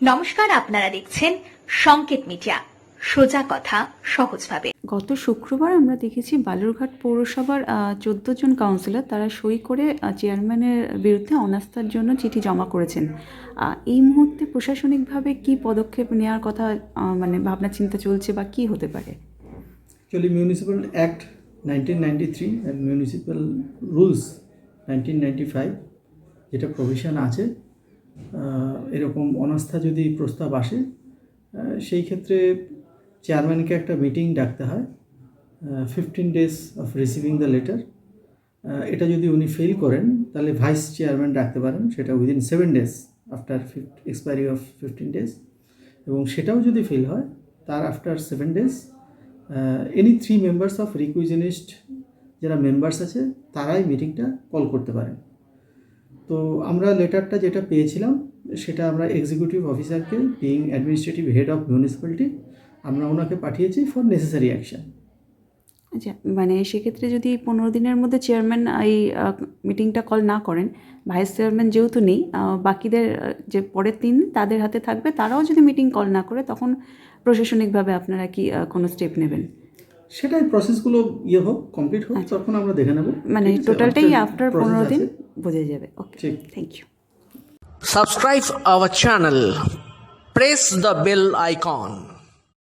নমস্কার আপনারা দেখছেন সংকেত মিডিয়া। সোজা কথা সহজভাবে। গত শুক্রবার আমরা দেখেছি বালুরঘাট পৌরসভার চোদ্দ জন কাউন্সিলর তারা সই করে চেয়ারম্যানের বিরুদ্ধে অনাস্থার জন্য চিঠি জমা করেছেন। এই মুহূর্তে প্রশাসনিকভাবে কি পদক্ষেপ নেওয়ার কথা মানে ভাবনা চিন্তা চলছে বা কি হতে পারে? Actually, Municipal Act 1993 and Municipal Rules 1995 যেটা প্রভিশন আছে এরকম অনাস্থা যদি প্রস্তাব আসে সেই ক্ষেত্রে চেয়ারম্যানকে একটা মিটিং ডাকতে হয় fifteen days of receiving the letter এটা যদি উনি ফেল করেন, তাহলে ভাইস চেয়ারম্যান ডাকতে পারেন, সেটা within seven days after expiry of fifteen days এবং সেটাও যদি ফেল হয়, তার after seven days any three members of requisitionist যারা মেম্বার্স আছে, তারাই মিটিংটা কল করতে পারেন। তো আমরা লেটারটা যেটা পেয়েছিলাম সেটা আমরা এক্সিকিউটিভ অফিসারকে being administrative head of municipality আমরা ওনাকে পাঠিয়েছি ফর নেসেসারি অ্যাকশন আচ্ছা মানে সেক্ষেত্রে যদি পনেরো দিনের মধ্যে চেয়ারম্যান এই মিটিংটা কল না করেন ভাইস চেয়ারম্যান যেহেতু নেই বাকিদের যে পরের দিন তাদের হাতে থাকবে তারাও যদি মিটিং কল না করে তখন প্রশাসনিকভাবে আপনারা কি কোনো স্টেপ নেবেন? সেটাই প্রসেসগুলো ইয়ে হোক কমপ্লিট হোক তখন আমরা দেখে নেব। মানে টোটালটাই আফটার পনেরো দিন। বোঝা যাবে ওকে ঠিক। Thank you subscribe our channel press the bell icon